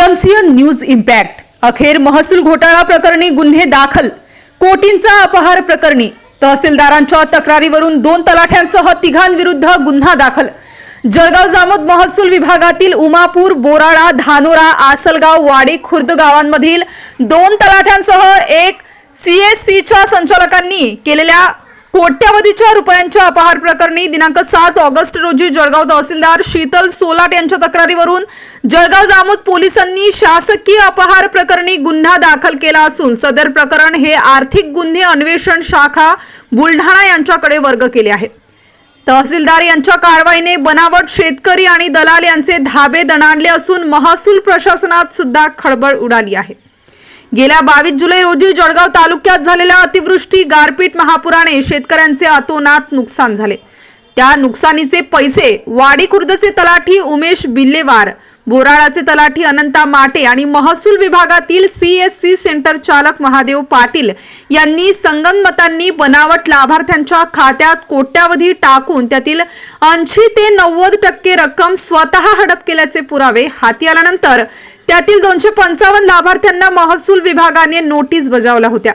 MCN news impact. अखेर महसूल घोटाळा प्रकरणी गुन्हे दाखल. कोटींचा अपहार प्रकरणी. तहसीलदारांच्या तक्रारीवरून दोन तलाठ्यांसह तिघांविरुद्ध गुन्हा दाखल. जळगाव जामोद महसूल विभागातील उमापूर बोराळा धानोरा आसलगाव वाडी खुर्द गावांमधील दोन तलाठ्यांसह एक सीएससीच्या संचालकांनी केलेल्या कोट्यवधीच्या रुपयांच्या अपहार प्रकरणी दिनांक सात ऑगस्ट रोजी जळगाव तहसीलदार शीतल सोलाट यांच्या तक्रारीवरून जळगाव जामोद पोलिसांनी शासकीय अपहार प्रकरणी गुन्हा दाखल केला असून सदर प्रकरण हे आर्थिक गुन्हे अन्वेषण शाखा बुलढाणा यांच्याकडे वर्ग केले आहे. तहसीलदार यांच्या कारवाईने बनावट शेतकरी आणि दलाल यांचे धाबे दणाणले असून महसूल प्रशासनात सुद्धा खळबळ उडाली आहे. गेल्या बावीस जुलै रोजी जळगाव तालुक्यात झालेल्या अतिवृष्टी गारपीट महापुराने शेतकऱ्यांचे अतोनात नुकसान झाले. त्या नुकसानीचे पैसे वाडी खुर्दचे तलाठी उमेश बिल्लेवार बोराळाचे तलाठी अनंता माटे आणि महसूल विभागातील सीएससी सेंटर चालक महादेव पाटील यांनी संगनमतांनी बनावट लाभार्थ्यांच्या खात्यात कोट्यावधी टाकून त्यातील ऐंशी ते नव्वद टक्के रक्कम स्वतः हडप केल्याचे पुरावे हाती आल्यानंतर त्यातील दोनशे पंचावन्न लाभार्थ्यांना महसूल विभागाने नोटीस बजावल्या होत्या.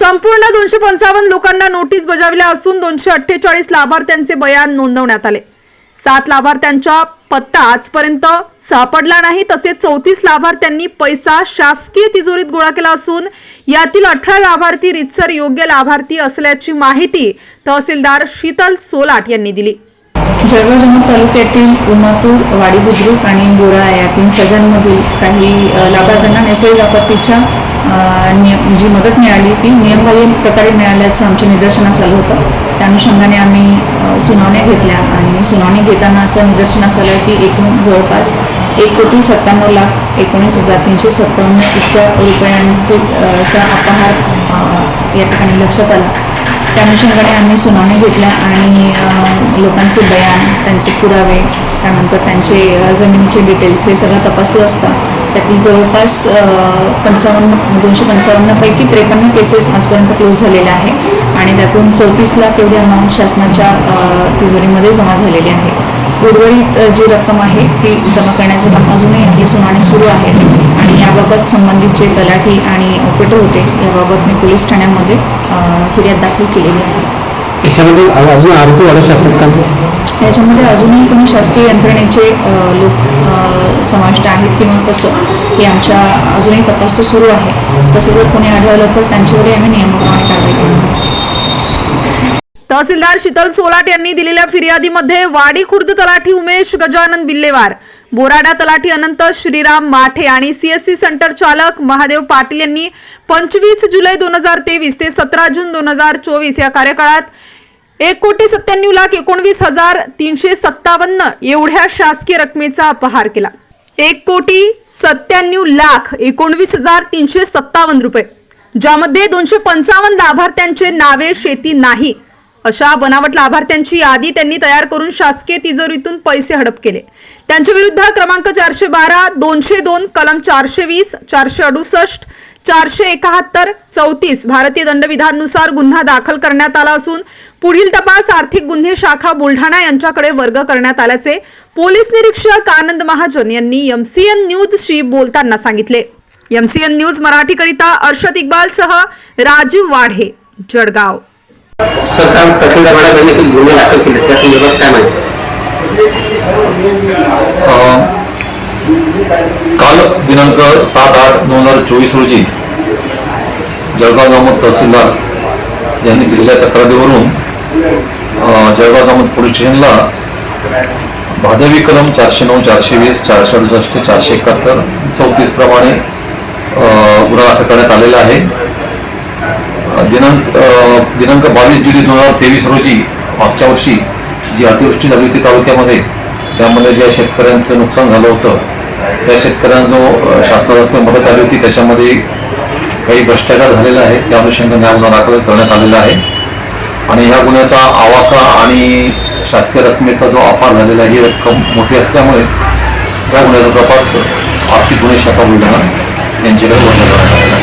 संपूर्ण दोनशे पंचावन्न लोकांना नोटीस बजावल्या असून दोनशे अठ्ठेचाळीस लाभार्थ्यांचे बयान नोंदवण्यात आले. सात लाभार्थ्यांचा पत्ता आजपर्यंत सापडला नाही तसेच चौतीस लाभार्थ्यांनी पैसा शासकीय तिजोरीत गोळा केला असून यातील अठरा लाभार्थी रितसर योग्य लाभार्थी असल्याची माहिती तहसीलदार शीतल सोलाट यांनी दिली. जळगाव जम्मू तालुक्यातील उमापूर वाडी बुद्रुक आणि बोरा या तीन सजांमधील काही लाभार्थ्यांना नैसर्गिक आपत्तीच्या नियम जी मदत मिळाली ती नियमबाह्य प्रकारे मिळाल्याचं आमच्या निदर्शनास आलं होतं. त्या अनुषंगाने आम्ही सुनावण्या घेतल्या आणि सुनावणी घेताना असं निदर्शनास आलं की एकूण जवळपास एक कोटी सत्त्याण्णव लाख एकोणीस हजार तीनशे सत्तावन्न इतक्या रुपयांचे चा अपहार या ठिकाणी लक्षात आला. त्या अनुषंगाने आम्ही सुनावणी घेतल्या आणि लोकांचे बयान त्यांचे पुरावे त्यानंतर त्यांचे जमिनीचे डिटेल्स हे सगळं तपासलं असतं. त्यातील जवळपास पंचावन्न दोनशे पंचावन्नपैकी त्रेपन्न केसेस आजपर्यंत क्लोज झालेल्या आहे. आणि त्यातून चौतीस लाख एवढी अमाऊंट शासनाच्या तिजोरीमध्ये जमा झालेली आहे. उर्वरित जी रक्कम आहे ती जमा करण्याचं काम अजूनही आपली सुनावणी सुरू आहे. आणि याबाबत संबंधित जे तलाठी आणि ऑपरेटर होते याबाबत मी पोलीस ठाण्यामध्ये फिर्याद दाखल केलेली आहे. याच्यामध्ये अजून आरोपी वाढू शकतात का? याच्यामध्ये अजूनही कोणी शासकीय यंत्रणेचे लोक समाविष्ट आहेत किंवा कसं हे आमच्या अजूनही तपास सुरू आहे. तसं जर कोणी आढळलं तर त्यांच्यावरही आम्ही नियमाप्रमाणे कारवाई करणार तहसीलदार शीतल सोलाट यांनी दिलेल्या फिर्यादीमध्ये वाडी खुर्द तलाठी उमेश गजानन बिल्लेवार बोराडा तलाठी अनंत श्रीराम माठे आणि सीएससी सेंटर चालक महादेव पाटील यांनी पंचवीस जुलै दोन हजार तेवीस ते सतरा जून दोन हजार चोवीस या कार्यकाळात एक कोटी सत्त्याण्णव लाख एकोणवीस हजार तीनशे सत्तावन्न एवढ्या शासकीय रकमेचा अपहार केला. एक कोटी सत्त्याण्णव लाख एकोणवीस हजार तीनशे सत्तावन्न रुपये ज्यामध्ये दोनशे पंचावन्न लाभार्थ्यांचे नावे शेती नाही. अशा बनावट लाभार्थ्यांची यादी त्यांनी तयार करून शासकीय तिजोरीतून पैसे हडप केले. त्यांच्या विरुद्ध क्रमांक चारशे बारा दोनशे दोन कलम चारशे वीस चारशे अडुसष्ट चारशे एकाहत्तर चौतीस भारतीय दंडविधानानुसार गुन्हा दाखल करण्यात आला असून पुढील तपास आर्थिक गुन्हे शाखा बुलढाणा यांच्याकडे वर्ग करण्यात आल्याचे पोलीस निरीक्षक आनंद महाजन यांनी एमसीएन न्यूजशी बोलताना सांगितले. एमसीएन न्यूज मराठीकरिता अर्षद इक्बाल सह राजीव वाढे जळगाव. सरकार तहसीलदार गुन्हे दाखल केले. त्या संदर्भात काय माहिती? काल दिनांक सात आठ दोन हजार चोवीस रोजी जळगाव तहसीलदार यांनी दिलेल्या तक्रारीवरून जळगाव जामोद पोलीस स्टेशनला भादवी कलम चारशे नऊ चारशे वीस चारशे अडुसष्ट चारशे एकाहत्तर चौतीस प्रमाणे गुन्हा दाखल करण्यात आलेला आहे. दिनांक दिनांक बावीस जुलै दोन हजार तेवीस रोजी मागच्या वर्षी जी अतिवृष्टी झाली होती तालुक्यामध्ये त्यामध्ये ज्या शेतकऱ्यांचं नुकसान झालं होतं त्या शेतकऱ्यांना जो अ, शासनातर्फे मदत आली होती त्याच्यामध्ये काही भ्रष्टाचार झालेला आहे त्या अनुषंगाने हा गुन्हा दाखल करण्यात आलेला आहे. आणि ह्या गुन्ह्याचा आवाका आणि शासकीय रकमेचा जो अपार झालेला आहे ही रक्कम मोठी असल्यामुळे या गुन्ह्याचा तपास आर्थिक गुन्हे शाखा बुलढाणा यांच्याकडे वर्ग करण्यात आला. आहे